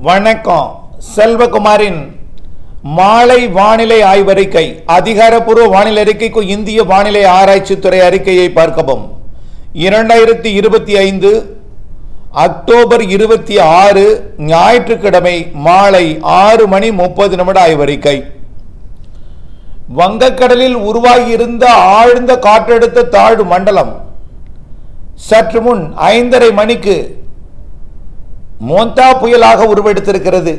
வணக்கம். செல்வகுமாரின் மாலை வானிலை ஆய்வறிக்கை அதிகாரப்பூர்வ வானிலை அறிக்கைக்கு இந்திய வானிலை ஆராய்ச்சித்துறை அறிக்கையை பார்க்கவும். இரண்டாயிரத்தி இருபத்தி ஐந்து அக்டோபர் இருபத்தி ஆறு ஞாயிற்றுக்கிழமை மாலை ஆறு மணி முப்பது நிமிட ஆய்வறிக்கை. வங்கக்கடலில் உருவாகியிருந்த ஆழ்ந்த காற்றழுத்த தாழ்வு மண்டலம் சற்று முன் ஐந்தரை மணிக்கு மோந்தா புயலாக உருவெடுத்திருக்கிறது.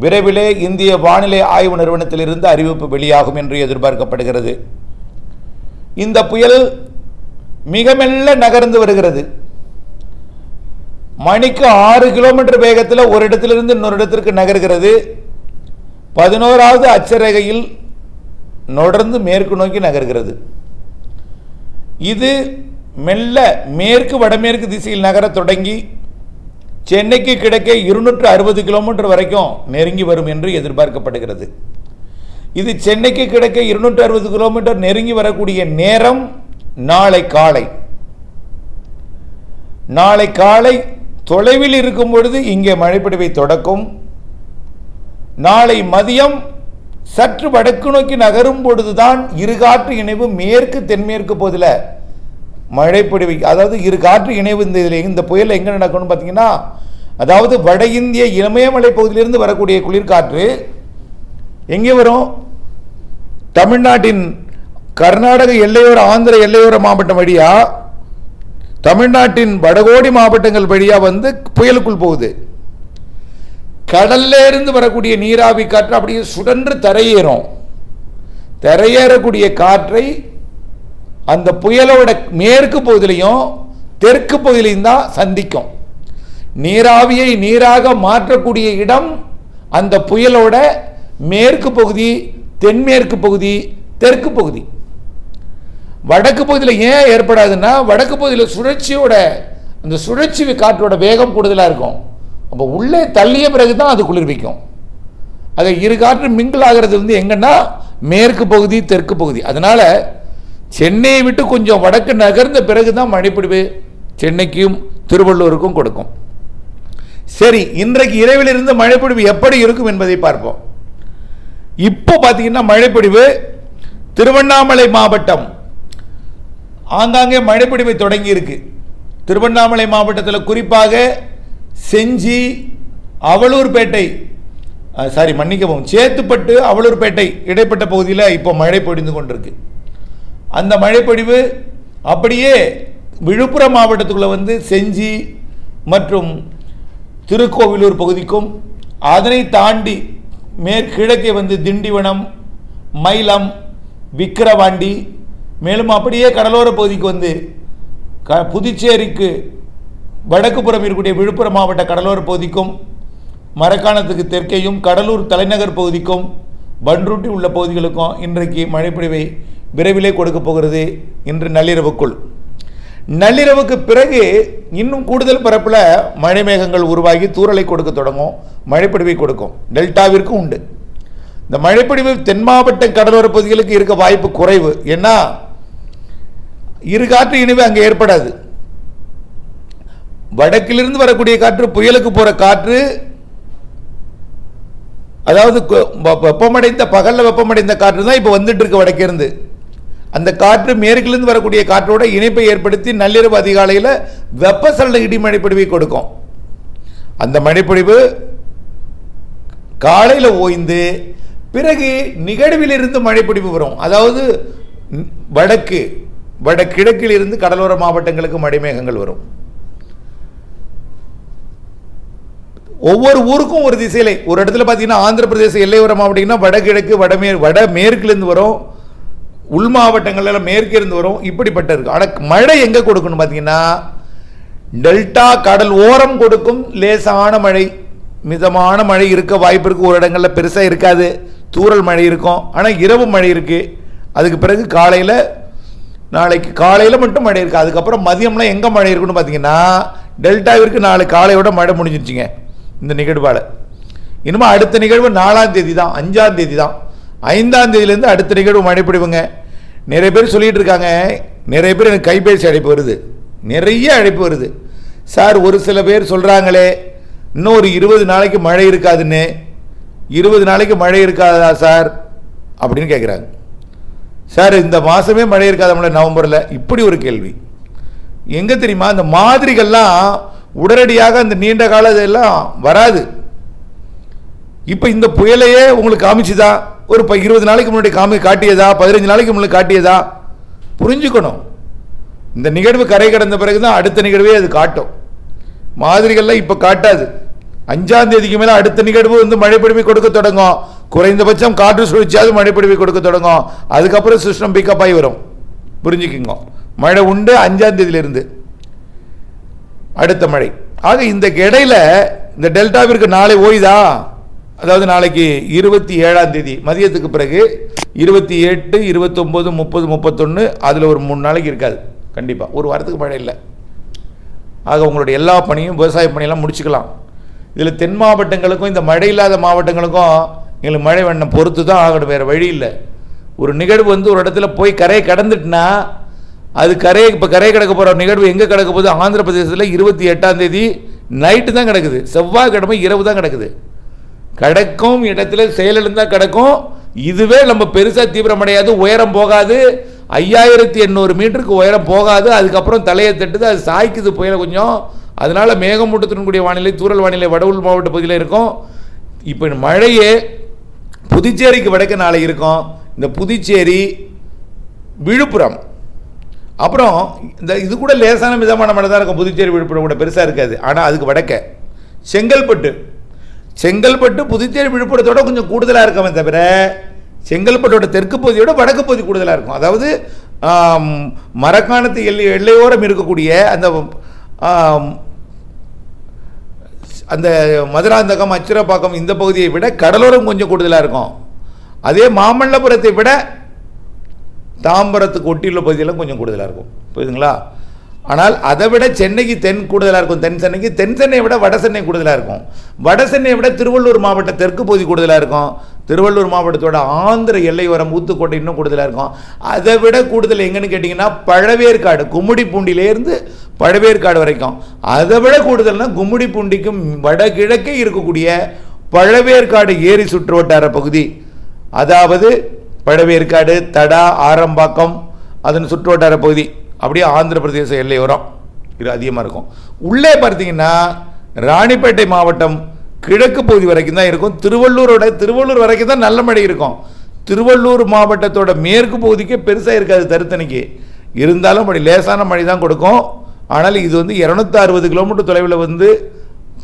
விரைவிலே இந்திய வானிலை ஆய்வு நிறுவனத்திலிருந்து அறிவிப்பு வெளியாகும் என்று எதிர்பார்க்கப்படுகிறது. இந்த புயல் மிக மெல்ல நகர்ந்து வருகிறது. மணிக்கு ஆறு கிலோமீட்டர் வேகத்தில் ஒரு இடத்திலிருந்து இன்னொரு இடத்திற்கு நகர்கிறது. பதினோராவது அச்சரேகையில் தொடர்ந்து மேற்கு நோக்கி நகர்கிறது. இது மெல்ல மேற்கு வடமேற்கு திசையில் நகரத் தொடங்கி சென்னைக்கு கிடைக்க இருநூற்று அறுபது கிலோமீட்டர் வரைக்கும் நெருங்கி வரும் என்று எதிர்பார்க்கப்படுகிறது. இது சென்னைக்கு கிடைக்க இருநூற்று அறுபது கிலோமீட்டர் நெருங்கி வரக்கூடிய நேரம் நாளை காலை. நாளை காலை தொலைவில் இருக்கும் பொழுது இங்கே மழைப்பிடிவை தொடக்கும். நாளை மதியம் சற்று வடக்கு நோக்கி நகரும் பொழுதுதான் இருகாற்று இணைவு மேற்கு தென்மேற்கு பகுதியில் மழைப்பொழிவு அதாவது இரு காற்று இணைவு இந்த இதில் இந்த புயல் எங்கே நடக்கும்னு பார்த்தீங்கன்னா அதாவது வட இந்திய இமயமலை பகுதியிலிருந்து வரக்கூடிய குளிர்காற்று எங்கே வரும்? தமிழ்நாட்டின் கர்நாடக எல்லையோர ஆந்திர எல்லையோர மாவட்டம் வழியாக தமிழ்நாட்டின் வடகோடி மாவட்டங்கள் வழியாக வந்து புயலுக்குள் போகுது. கடல்ல இருந்து வரக்கூடிய நீராவி காற்று அப்படியே சுடன்று தரையேறும். தரையேறக்கூடிய காற்றை அந்த புயலோட மேற்கு பகுதியிலையும் தெற்கு பகுதியிலையும் தான் சந்திக்கும். நீராவியை நீராக மாற்றக்கூடிய இடம் அந்த புயலோட மேற்கு பகுதி தென்மேற்கு பகுதி தெற்கு பகுதி. வடக்கு பகுதியில் ஏன் ஏற்படாதுன்னா வடக்கு பகுதியில் சுழற்சியோட அந்த சுழற்சி காற்றோட வேகம் கூடுதலாக இருக்கும். அப்போ உள்ளே தள்ளிய பிறகு தான் அது குளிர்விக்கும். அது இரு காற்று மிங்கிள் ஆகிறது வந்து எங்கன்னா மேற்கு பகுதி தெற்கு பகுதி. அதனால் சென்னையை விட்டு கொஞ்சம் வடக்கு நகர்ந்த பிறகு தான் மழைப்பிடிவு சென்னைக்கும் திருவள்ளூருக்கும் கொடுக்கும். சரி இன்றைக்கு இரவிலிருந்து மழைப்பிடிவு எப்படி இருக்கும் என்பதை பார்ப்போம். இப்போ பார்த்தீங்கன்னா மழைப்பிடிவு திருவண்ணாமலை மாவட்டம் ஆங்காங்கே மழைப்பிடிமை தொடங்கியிருக்கு. திருவண்ணாமலை மாவட்டத்தில் குறிப்பாக செஞ்சி அவலூர்பேட்டை சாரி மன்னிக்கவும் சேத்துப்பட்டு அவலூர்பேட்டை இடைப்பட்ட பகுதியில் இப்போ மழை பொழிந்து கொண்டிருக்கு. அந்த மழைப்பொழிவு அப்படியே விழுப்புரம் மாவட்டத்துக்குள்ளே வந்து செஞ்சி மற்றும் திருக்கோவிலூர் பகுதிக்கும் அதனை தாண்டி மேற்கிழக்கே வந்து திண்டிவனம் மயிலம் விக்கிரவாண்டி மேலும் அப்படியே கடலோர பகுதிக்கு வந்து க புதுச்சேரிக்கு வடக்கு புறம் இருக்கக்கூடிய விழுப்புரம் மாவட்ட கடலோர பகுதிக்கும் மரக்காணத்துக்கு தெற்கேயும் கடலூர் தலைநகர் பகுதிக்கும் பன்ருட்டி உள்ள பகுதிகளுக்கும் இன்றைக்கு மழைப்பொழிவை விரைவிலே கொடுக்க போகிறது இன்று நள்ளிரவுக்குள். நள்ளிரவுக்கு பிறகு இன்னும் கூடுதல் பரப்பில் மழை மேகங்கள் உருவாகி தூறலை கொடுக்க தொடங்கும் மழைப்பொழிவை கொடுக்கும். டெல்டாவிற்கும் உண்டு. இந்த மழைப்பொழிவு தென் மாவட்ட கடலோர பகுதிகளுக்கு இருக்க வாய்ப்பு குறைவு. ஏன்னா இரு காற்று இணைவு அங்கே ஏற்படாது. வடக்கிலிருந்து வரக்கூடிய காற்று புயலுக்கு போகிற காற்று அதாவது வெப்பமடைந்த பகலில் வெப்பமடைந்த காற்று தான் இப்போ வந்துட்டு இருக்கு வடக்கிருந்து. அந்த காற்று மேற்கிலிருந்து வரக்கூடிய காற்றோட இணைப்பை ஏற்படுத்தி நள்ளிரவு அதிகாலையில் வெப்பசலன இடி மழைப்பொழிவை கொடுக்கும். அந்த மழைப்பொழிவு காலையில் ஓய்ந்து பிறகு நிகழ்விலிருந்து மழைப்பொழிவு வரும். அதாவது வடக்கு வடகிழக்கில் இருந்து கடலோர மாவட்டங்களுக்கு மடிமேகங்கள் வரும். ஒவ்வொரு ஊருக்கும் ஒரு திசையிலே ஒரு இடத்துல பார்த்தீங்கன்னா ஆந்திர பிரதேச எல்லையோர மாவட்டம்னா வடகிழக்கு வடமே வட மேற்குலேருந்து வரும். உள் மாவட்டங்கள்ல மேற்கு இருந்து வரும். இப்படிப்பட்ட இருக்கும் ஆனால் மழை எங்கே கொடுக்கணும் பார்த்தீங்கன்னா டெல்டா கடல் ஓரம் கொடுக்கும். லேசான மழை. மிதமான மழை இருக்க வாய்ப்பு இருக்குது ஒரு இடங்களில் பெருசாக இருக்காது. தூரல் மழை இருக்கும். ஆனால் இரவு மழை இருக்குது அதுக்கு பிறகு காலையில் நாளைக்கு காலையில் மட்டும் மழை இருக்குது அதுக்கப்புறம் மதியம்லாம் எங்கே மழை இருக்குன்னு பார்த்தீங்கன்னா டெல்டாவிற்கு நாளை காலையோட மழை முடிஞ்சிருச்சுங்க இந்த நிகழ்வால். இனிமேல் அடுத்த நிகழ்வு நாலாம் தேதி தான் அஞ்சாம் தேதி தான் ஐந்தாம் தேதியிலேருந்து அடுத்த நிகழ்வு மழை பிடிவுங்க நிறைய பேர் சொல்லிகிட்டு இருக்காங்க நிறைய பேர் எனக்கு கைபேசி அழைப்பு வருது. நிறைய அழைப்பு வருது. சார் ஒரு சில பேர் சொல்கிறாங்களே இன்னும் ஒரு இருபது நாளைக்கு மழை இருக்காதுன்னு. இருபது நாளைக்கு மழை இருக்காதா சார்? அப்படின்னு கேட்குறாங்க சார் இந்த மாதமே மழை இருக்காதமில்ல நவம்பரில்? இப்படி ஒரு கேள்வி. எங்கே தெரியுமா அந்த மாதிரிகள்லாம் உடனடியாக அந்த நீண்ட கால இதெல்லாம் வராது. இப்போ இந்த புயலையே உங்களுக்கு காமிச்சுதா? ஒரு இப்போ இருபது நாளைக்கு முன்னாடி காமி காட்டியதா? பதினஞ்சு நாளைக்கு முன்னாடி காட்டியதா? புரிஞ்சுக்கணும். இந்த நிகழ்வு கரை கடந்த பிறகு தான் அடுத்த நிகழ்வே அது காட்டும். மாதிரிகள்லாம் இப்போ காட்டாது. அஞ்சாம் தேதிக்கு மேலே அடுத்த நிகழ்வு வந்து மழை பொழிவை கொடுக்க தொடங்கும். குறைந்தபட்சம் காற்று சுழற்சியாவது மழை கொடுக்க தொடங்கும். அதுக்கப்புறம் சிஸ்டம் பிக்கப் ஆகி வரும். புரிஞ்சுக்கிங்க? மழை உண்டு அஞ்சாம் தேதியிலிருந்து. அடுத்த மழை. ஆக இந்த இடையில இந்த டெல்டாவிற்கு நாளை ஓய்தா? அதாவது நாளைக்கு இருபத்தி ஏழாம் தேதி. மதியத்துக்கு பிறகு இருபத்தி எட்டு இருபத்தொம்போது முப்பது முப்பத்தொன்று அதில் ஒரு மூணு நாளைக்கு இருக்காது. கண்டிப்பாக ஒரு வாரத்துக்கு மழை இல்லை. ஆக உங்களுடைய எல்லா பணியும் விவசாய பணியெல்லாம் முடிச்சுக்கலாம். இதில் தென் மாவட்டங்களுக்கும் இந்த மழை இல்லாத மாவட்டங்களுக்கும் எங்களுக்கு மழை வேணும் பொறுத்து தான் ஆகணும் வேறு வழி இல்லை. ஒரு நிகழ்வு வந்து ஒரு இடத்துல போய் கரையை கடந்துட்டுனா அது கரையை இப்போ கரையை கிடக்க போகிற நிகழ்வு எங்கே கிடக்க போகுது? ஆந்திர பிரதேசத்தில் இருபத்தி எட்டாம் தேதி நைட்டு தான் கிடக்குது. செவ்வாய்க்கிழமை இரவு தான் கிடக்குது. கிடக்கும் இடத்துல செயலிழந்தால் கிடக்கும். இதுவே நம்ம பெருசாக தீவிரமடையாது உயரம் போகாது. ஐயாயிரத்தி எண்ணூறு மீட்டருக்கு உயரம் போகாது. அதுக்கப்புறம் தலையை தட்டுது அது சாய்க்குது புயல கொஞ்சம். அதனால மேகமூட்டத்துடன் கூடிய வானிலை தூரல் வானிலை வடவுள் மாவட்ட பகுதியில் இருக்கும். இப்போ மழையே புதுச்சேரிக்கு வடக்கு நாளை இருக்கும். இந்த புதுச்சேரி விழுப்புரம். அப்புறம் இந்த இது கூட லேசான மிதமான மழை தான் இருக்கும். புதுச்சேரி விழுப்புரம் கூட பெருசாக இருக்காது. ஆனால் அதுக்கு வடக்க. செங்கல்பட்டு. செங்கல்பட்டு புதுச்சேரி விழுப்புரத்தோட கொஞ்சம் கூடுதலாக இருக்கவே தவிர செங்கல்பட்டோட தெற்கு பகுதியோட வடக்கு பகுதி கூடுதலாக இருக்கும். அதாவது மரக்காணத்து எல்லை எல்லையோரம் இருக்கக்கூடிய அந்த அந்த மதுராந்தகம் அச்சிரப்பாக்கம் இந்த பகுதியை விட கடலோரம் கொஞ்சம் கூடுதலாக இருக்கும். அதே மாமல்லபுரத்தை விட தாம்பரத்துக்கு ஒட்டியுள்ள பகுதியெல்லாம் கொஞ்சம் கூடுதலாக இருக்கும். புரியுதுங்களா? ஆனால் அதை விட சென்னைக்கு தென் கூடுதலாக இருக்கும். தென் சென்னைக்கு தென் சென்னையை விட வட சென்னை கூடுதலாக இருக்கும். வட சென்னையை விட திருவள்ளூர் மாவட்ட தெற்கு பகுதி கூடுதலாக இருக்கும். திருவள்ளூர் மாவட்டத்தோட ஆந்திர எல்லையோரம் ஊத்துக்கோட்டை இன்னும் கூடுதலாக இருக்கும். அதை விட கூடுதல் எங்கன்னு கேட்டிங்கன்னா பழவேற்காடு கும்மிடிப்பூண்டியிலேருந்து பழவேற்காடு வரைக்கும். அதை விட கூடுதல்னா கும்மிடிப்பூண்டிக்கும் வடகிழக்கே இருக்கக்கூடிய பழவேற்காடு ஏரி சுற்று வட்டார பகுதி. அதாவது பழவேற்காடு தடா ஆரம்பாக்கம் அதன் சுற்று வட்டார பகுதி. அப்படியே ஆந்திர பிரதேச எல்லையோரம் இது அதிகமாக இருக்கும். உள்ளே பார்த்தீங்கன்னா ராணிப்பேட்டை மாவட்டம் கிழக்கு பகுதி வரைக்கும் தான் இருக்கும். திருவள்ளூரோட திருவள்ளூர் வரைக்கும் தான் நல்ல மழை இருக்கும். திருவள்ளூர் மாவட்டத்தோட மேற்கு பகுதிக்கே பெருசாக இருக்காது தருத்தணிக்கு இருந்தாலும் அப்படி லேசான மழை தான் கொடுக்கும். ஆனால் இது வந்து இரநூத்தி அறுபது கிலோமீட்டர் தொலைவில் வந்து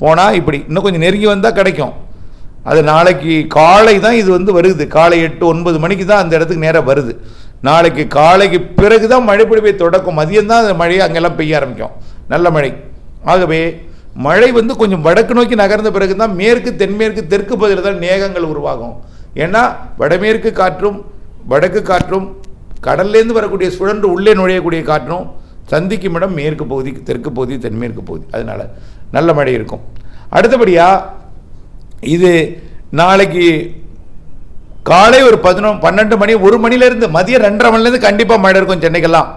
போனால் இப்படி. இன்னும் கொஞ்சம் நெருங்கி வந்தால் கிடைக்கும். அது நாளைக்கு காலை தான் இது வந்து வருது. காலை எட்டு ஒன்பது மணிக்கு தான் அந்த இடத்துக்கு நேராக வருது. நாளைக்கு காலைக்கு பிறகு தான் மழை பொழிவை தொடக்கும். மதியம் தான் அந்த மழை அங்கெல்லாம் பெய்ய ஆரம்பிக்கும். நல்ல மழை. ஆகவே மழை வந்து கொஞ்சம் வடக்கு நோக்கி நகர்ந்த பிறகு தான் மேற்கு தென்மேற்கு தெற்கு பகுதியில் தான் மேகங்கள் உருவாகும். ஏன்னா வடமேற்கு காற்றும் வடக்கு காற்றும் கடல்லேருந்து வரக்கூடிய சுழன்று உள்ளே நுழையக்கூடிய காற்றும் சந்திக்கும் இடம் மேற்கு பகுதி தெற்கு பகுதி தென்மேற்கு பகுதி. அதனால் நல்ல மழை இருக்கும். அடுத்தபடியாக இது நாளைக்கு காலை ஒரு பதினொன்று பன்னெண்டு மணி ஒரு மணிலேருந்து மதியம் ரெண்டரை மணிலேருந்து கண்டிப்பாக மழை இருக்கும் சென்னைக்கெல்லாம்.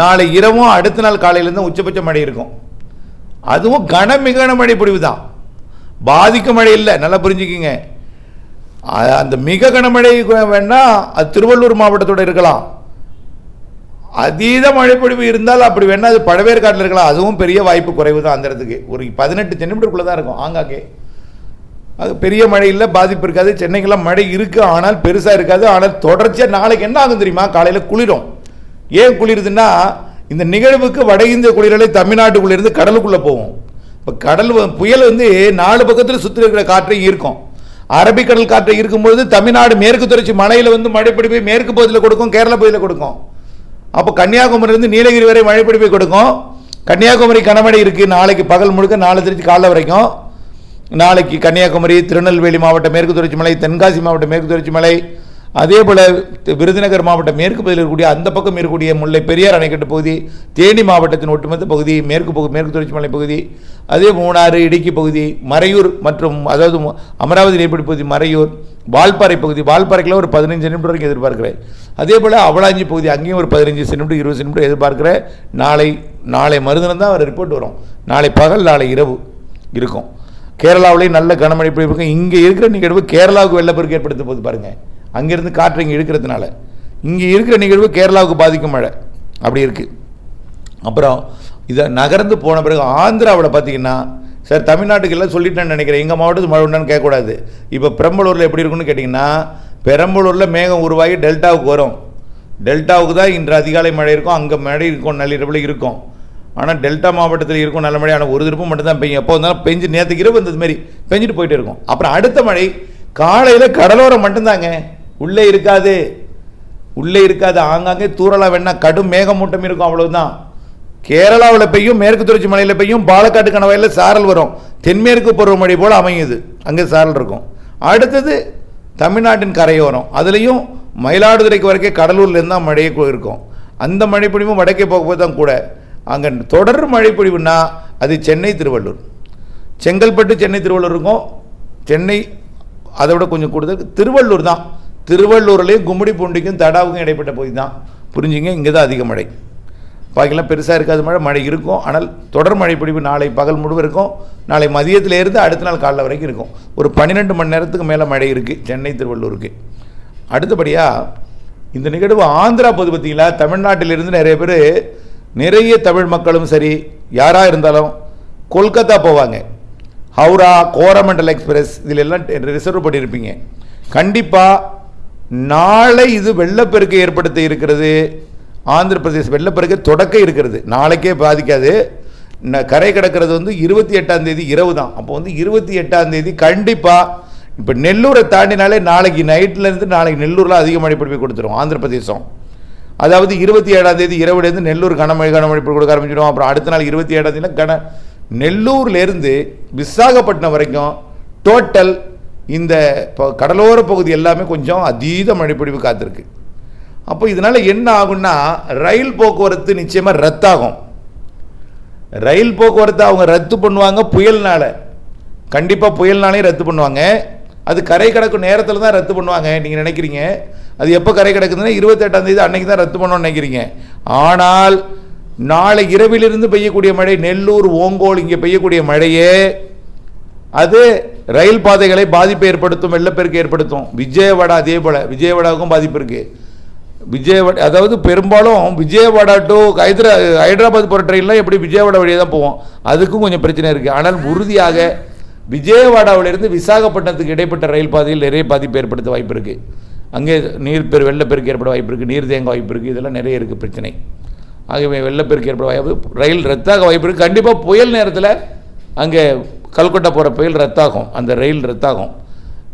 நாளை இரவும் அடுத்த நாள் காலையிலேருந்து உச்சபட்ச மழை இருக்கும். அதுவும் கனமிகன மழை பொழிவு தான் பாதிக்கும் மழை இல்லை நல்லா புரிஞ்சுக்கிங்க. அந்த மிக கனமழை வேணால் அது திருவள்ளூர் மாவட்டத்தோட இருக்கலாம். அதீத மழைப்பொழிவு இருந்தால் அப்படி வேணால் அது பழவேற்காட்டில் இருக்கலாம். அதுவும் பெரிய வாய்ப்பு குறைவு தான் அந்த இடத்துக்கு ஒரு பதினெட்டு சென்டிமீட்டருக்குள்ளே தான் இருக்கும் ஆங்காங்கே. அது பெரிய மழை இல்லை பாதிப்பு இருக்காது. சென்னைக்கெல்லாம் மழை இருக்குது ஆனால் பெருசாக இருக்காது. ஆனால் தொடர்ச்சியாக நாளைக்கு என்ன ஆகும் தெரியுமா? காலையில் குளிரும். ஏன் குளிருதுன்னா இந்த நிகழ்வுக்கு வட இந்திய குளிரலை தமிழ்நாட்டுக்குள்ளேருந்து கடலுக்குள்ளே போகும். இப்போ கடல் புயல் வந்து நாலு பக்கத்தில் சுற்றி இருக்கிற காற்றை ஈர்க்கும். அரபிக்கடல் காற்றை இருக்கும்பொழுது தமிழ்நாடு மேற்கு தொடர்ச்சி மலையில் வந்து மழைப்பிடிப்பை மேற்கு பகுதியில் கொடுக்கும் கேரள பகுதியில் கொடுக்கும். அப்போ கன்னியாகுமரிலேருந்து நீலகிரி வரை மழைப்பிடிப்பை கொடுக்கும். கன்னியாகுமரி கனமழை இருக்குது நாளைக்கு பகல் முழுக்க நாலு திருச்சி காலைல வரைக்கும். நாளைக்கு கன்னியாகுமரி திருநெல்வேலி மாவட்டம் மேற்கு தொடர்ச்சி மலை தென்காசி மாவட்டம் மேற்கு தொடர்ச்சி மலை அதே போல் விருதுநகர் மாவட்டம் மேற்கு பகுதியில் இருக்கக்கூடிய அந்த பக்கம் இருக்கக்கூடிய முல்லை பெரியார் அணைக்கட்டு பகுதி தேனி மாவட்டத்தின் ஒட்டுமொத்த பகுதி மேற்கு பகுதி மேற்கு தொடர்ச்சி மலை பகுதி அதே மூணாறு இடுக்கி பகுதி மறையூர் மற்றும் அதாவது அமராவதி நீர்பிடி பகுதி மறையூர் வால்பாறை பகுதி வால்பாறைக்குள்ள ஒரு பதினஞ்சு சென்டிமீட்டர் வரைக்கும் எதிர்பார்க்கிறேன். அதே போல் அவலாஞ்சி பகுதி அங்கேயும் ஒரு பதினஞ்சு சென்டிமீட்டர் இருபது சென்டிமீட்டர் எதிர்பார்க்கிறேன் நாளை நாளை மறுதினம் தான் அவர் ரிப்போர்ட் வரும். நாளை பகல் நாளை இரவு இருக்கும். கேரளாவிலேயும் நல்ல கனமழை பொழிவு இங்கே இருக்கிற நிகழ்வு கேரளாவுக்கு வெள்ளப்பெருக்கு ஏற்படுத்த போது பாருங்கள் அங்கேருந்து காற்று இங்கே இழுக்கிறதுனால இங்கே இருக்கிற நிகழ்வு கேரளாவுக்கு பாதிக்கும் மழை. அப்படி இருக்குது அப்புறம் இதை நகர்ந்து போன பிறகு ஆந்திராவில் பார்த்தீங்கன்னா சார் தமிழ்நாட்டுக்கு எல்லாம் சொல்லிட்டேன்னு நினைக்கிறேன். எங்கள் மாவட்டத்துக்கு மழை உண்டான்னு கேட்கக்கூடாது. இப்போ பெரம்பலூரில் எப்படி இருக்குன்னு கேட்டிங்கன்னா பெரம்பலூரில் மேகம் உருவாகி டெல்டாவுக்கு வரும். டெல்டாவுக்கு தான் இன்று அதிகாலை மழை இருக்கும். அங்கே மழை இருக்கும் நள்ளிரவில் இருக்கும். ஆனால் டெல்டா மாவட்டத்தில் இருக்கும் நல்ல மழை ஆனால் ஒரு திருப்பம் மட்டும்தான் பெய்யும். எப்போ வந்தாலும் பெஞ்சு நேற்றுக்கு இரவு வந்தது மாதிரி பெஞ்சிட்டு போயிட்டு இருக்கும். அப்புறம் அடுத்த மழை காலையில் கடலோரம் மட்டும்தாங்க. உள்ளே இருக்காது. உள்ளே இருக்காது ஆங்காங்கே தூரலாக வேணா கடும் மேகமூட்டம் இருக்கும் அவ்வளவுதான். கேரளாவில் பெய்யும் மேற்கு தொடர்ச்சி மலையில் பெய்யும் பாலக்காட்டு கணவாயில் சாரல் வரும். தென்மேற்கு பருவமழை போல் அமையுது. அங்கே சாரல் இருக்கும். அடுத்தது தமிழ்நாட்டின் கரையோரம். அதுலேயும் மயிலாடுதுறைக்கு வரைக்கும் கடலூர்லேருந்து தான் மழையே இருக்கும். அந்த மழைப்பொழிவும் வடக்கே போக தான் கூட. அங்கே தொடர் மழைப்பொழிவுன்னா அது சென்னை திருவள்ளூர். செங்கல்பட்டு சென்னை திருவள்ளூர் இருக்கும். சென்னை அதை விட கொஞ்சம் கூடுதல் திருவள்ளூர் தான். திருவள்ளூர்லேயும் கும்மிடி பூண்டிக்கும் தடாவுக்கும் இடைப்பட்ட பகுதி தான் புரிஞ்சுங்க? இங்கே தான் அதிக மழை. பாக்கிலாம் பெருசாக இருக்காது மழை. மழை இருக்கும். ஆனால் தொடர் மழை பிடிப்பு நாளை பகல் முழுவதும் இருக்கும். நாளை மதியத்திலேருந்து அடுத்த நாள் காலைல வரைக்கும் இருக்கும். ஒரு பன்னிரெண்டு மணி நேரத்துக்கு மேலே மழை இருக்குது சென்னை திருவள்ளூருக்கு. அடுத்தபடியாக இந்த நிகழ்வு ஆந்திரா பொது பார்த்தீங்களா தமிழ்நாட்டிலிருந்து நிறைய பேர் நிறைய தமிழ் மக்களும் சரி யாராக இருந்தாலும் கொல்கத்தா போவாங்க. ஹவுரா கோரமண்டல் எக்ஸ்பிரஸ் இதில் எல்லாம் ரிசர்வ் பண்ணியிருப்பீங்க கண்டிப்பாக நாளை இது வெள்ளப்பெருக்கு ஏற்படுத்த இருக்கிறது. ஆந்திர பிரதேச வெள்ளப்பெருக்கு தொடக்க இருக்கிறது. நாளைக்கே பாதிக்காது. ந- கரை கிடக்கிறது வந்து இருபத்தி எட்டாம் தேதி இரவு தான். அப்போ வந்து இருபத்தி எட்டாம் தேதி கண்டிப்பாக இப்போ நெல்லூரை தாண்டினாலே நாளைக்கு நைட்லேருந்து நாளைக்கு நெல்லூரில் அதிக மழை பொழிவு கொடுத்துரும் ஆந்திர பிரதேசம். அதாவது இருபத்தி ஏழாம் தேதி இரவுலேருந்து நெல்லூர் கனமழை கனமழை கொடுக்க ஆரம்பிச்சிடும். அப்புறம் அடுத்த நாள் இருபத்தி ஏழாம் தேதி கன நெல்லூர்லேருந்து விசாகப்பட்டினம் வரைக்கும் டோட்டல் இந்த இப்போ கடலோர பகுதி எல்லாமே கொஞ்சம் அதீத மழைப்பிடிவு காத்திருக்கு. அப்போ இதனால் என்ன ஆகும்னா ரயில் போக்குவரத்து நிச்சயமாக ரத்தாகும். ரயில் போக்குவரத்து அவங்க ரத்து பண்ணுவாங்க புயல்னால். கண்டிப்பாக புயல்னாலே ரத்து பண்ணுவாங்க. அது கரை கிடக்கும் நேரத்தில் தான் ரத்து பண்ணுவாங்க. நீங்கள் நினைக்கிறீங்க? அது எப்போ கரை கிடக்குதுன்னா இருபத்தெட்டாந்தேதி அன்றைக்கி அன்னைக்கு தான் ரத்து பண்ணணும்னு நினைக்கிறீங்க. ஆனால் நாளை இரவிலிருந்து பெய்யக்கூடிய மழை நெல்லூர் ஓங்கோல் இங்கே பெய்யக்கூடிய மழையே அது ரயில் பாதைகளை பாதிப்பை ஏற்படுத்தும் வெள்ளப்பெருக்கு ஏற்படுத்தும். விஜயவாடா அதே போல் விஜயவாடாவுக்கும் பாதிப்பு இருக்குது விஜயவாடா அதாவது பெரும்பாலும் விஜயவாடா டு ஹைதரா ஹைதராபாத் போகிற ட்ரெயின்லாம் எப்படி விஜயவாடா வழியாக தான் போவோம். அதுக்கும் கொஞ்சம் பிரச்சனை இருக்குது ஆனால் உறுதியாக விஜயவாடாவிலிருந்து விசாகப்பட்டினத்துக்கு இடைப்பட்ட ரயில் பாதையில் நிறைய பாதிப்பு ஏற்படுத்த வாய்ப்பு இருக்குது அங்கே நீர் பெரு வெள்ளப்பெருக்கு ஏற்பட வாய்ப்பு இருக்குது நீர் தேங்க வாய்ப்பு இருக்குது இதெல்லாம் நிறைய இருக்குது பிரச்சனை. ஆகவே வெள்ளப்பெருக்கு ஏற்பட வாய்ப்பு ரயில் ரத்தாக வாய்ப்பு இருக்குது கண்டிப்பாக புயல் நேரத்தில் அங்கே கல்கட்டா போகிற புயல் ரத்தாகும். அந்த ரயில் ரத்தாகும்.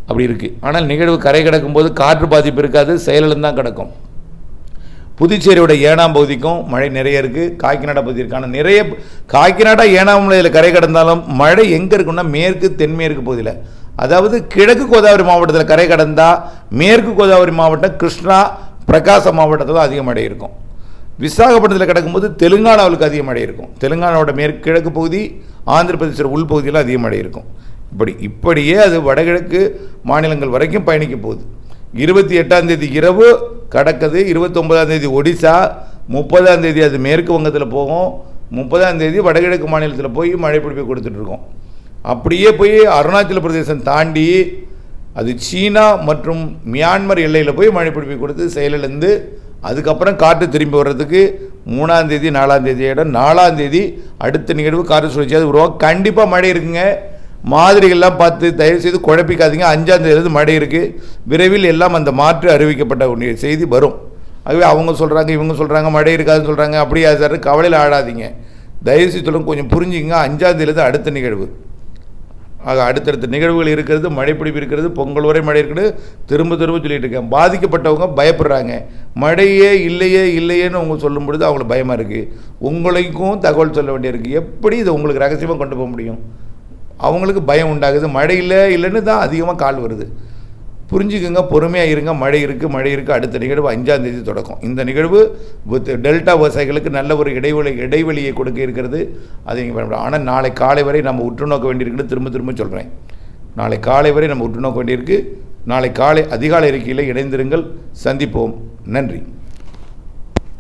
அப்படி இருக்குது ஆனால் நிகழ்வு கரை கிடக்கும்போது காற்று பாதிப்பு இருக்காது செயலிழந்து தான் கிடக்கும். புதுச்சேரியோட ஏனாம் பகுதிக்கும் மழை நிறைய இருக்குது காக்கிநாடா பகுதி இருக்கான நிறைய காக்கிநாடா ஏனாம்லையில் கரை கடந்தாலும் மழை எங்கே இருக்குன்னா மேற்கு தென்மேற்கு பகுதியில். அதாவது கிழக்கு கோதாவரி மாவட்டத்தில் கரை கடந்தால் மேற்கு கோதாவரி மாவட்டம் கிருஷ்ணா பிரகாச மாவட்டத்தில் தான் அதிக மழை இருக்கும். விசாகப்பட்டினத்தில் கிடக்கும்போது தெலுங்கானாவுக்கு அதிக மழை இருக்கும். தெலுங்கானாவோட மேற்கு கிழக்கு பகுதி ஆந்திர பிரதேச உள்பகுதியில் அதிகமழை இருக்கும். இப்படி இப்படியே அது வடகிழக்கு மாநிலங்கள் வரைக்கும் பயணிக்க போகுது. இருபத்தி எட்டாம் தேதி இரவு கடக்குது இருபத்தொம்பதாம் தேதி ஒடிசா முப்பதாம் தேதி அது மேற்கு வங்கத்தில் போகும் முப்பதாம் தேதி வடகிழக்கு மாநிலத்தில் போய் மழை பிடிப்பை கொடுத்துட்ருக்கோம் அப்படியே போய் அருணாச்சல பிரதேசம் தாண்டி அது சீனா மற்றும் மியான்மர் எல்லையில் போய் மழை பிடிப்பை கொடுத்து செயலிழந்து அதுக்கப்புறம் காற்று திரும்பி வர்றதுக்கு மூணாம் தேதி நாலாந்தேதி நாலாம் தேதி அடுத்த நிகழ்வு காற்று சுழற்சியாக உருவாகும். கண்டிப்பாக மழை இருக்குங்க. மாதிரிகள்லாம் பார்த்து தயவு செய்து குழப்பிக்காதீங்க. அஞ்சாம் தேதியிலிருந்து மழை இருக்குது விரைவில் எல்லாம் அந்த மாற்று அறிவிக்கப்பட்ட செய்தி வரும். ஆகவே அவங்க சொல்கிறாங்க இவங்க சொல்கிறாங்க மழை இருக்காதுன்னு சொல்கிறாங்க அப்படியா சார் கவலையில் ஆடாதீங்க. தயவு செய்து சொல்லுங்க கொஞ்சம் புரிஞ்சுங்க அஞ்சாம் தேதியிலேருந்து அடுத்த நிகழ்வு. ஆக அடுத்தடுத்த நிகழ்வுகள் இருக்கிறது மழைப்பிடிப்பு இருக்கிறது பொங்கல் வரை மழை இருக்கிறது. திரும்ப திரும்ப சொல்லிட்டு இருக்கேன். பாதிக்கப்பட்டவங்க பயப்படுறாங்க. மழையே இல்லையே இல்லையேன்னு அவங்க சொல்லும் பொழுது அவங்களுக்கு பயமாக இருக்குது உங்களுக்கும் தகவல் சொல்ல வேண்டியிருக்கு. எப்படி இதை உங்களுக்கு ரகசியமாக கொண்டு போக முடியும்? அவங்களுக்கு பயம் உண்டாகுது. மழை இல்லை இல்லைன்னு தான் அதிகமாக கால் வருது. புரிஞ்சுக்குங்க பொறுமையாக இருங்க மழை இருக்குது மழை இருக்குது அடுத்த நிகழ்வு அஞ்சாம் தேதி தொடக்கம். இந்த நிகழ்வு டெல்டா விவசாயிகளுக்கு நல்ல ஒரு இடைவெளி இடைவெளியை கொடுக்க இருக்கிறது. அதை நீங்கள் ஆனால் நாளை காலை வரை நம்ம உற்று நோக்க வேண்டியிருக்குன்னு திரும்ப திரும்ப சொல்கிறேன் நாளை காலை வரை நம்ம உற்று நோக்க வேண்டியிருக்கு. நாளை காலை அதிகாலை அறிக்கையில் இணைந்திருங்கள். சந்திப்போம். நன்றி.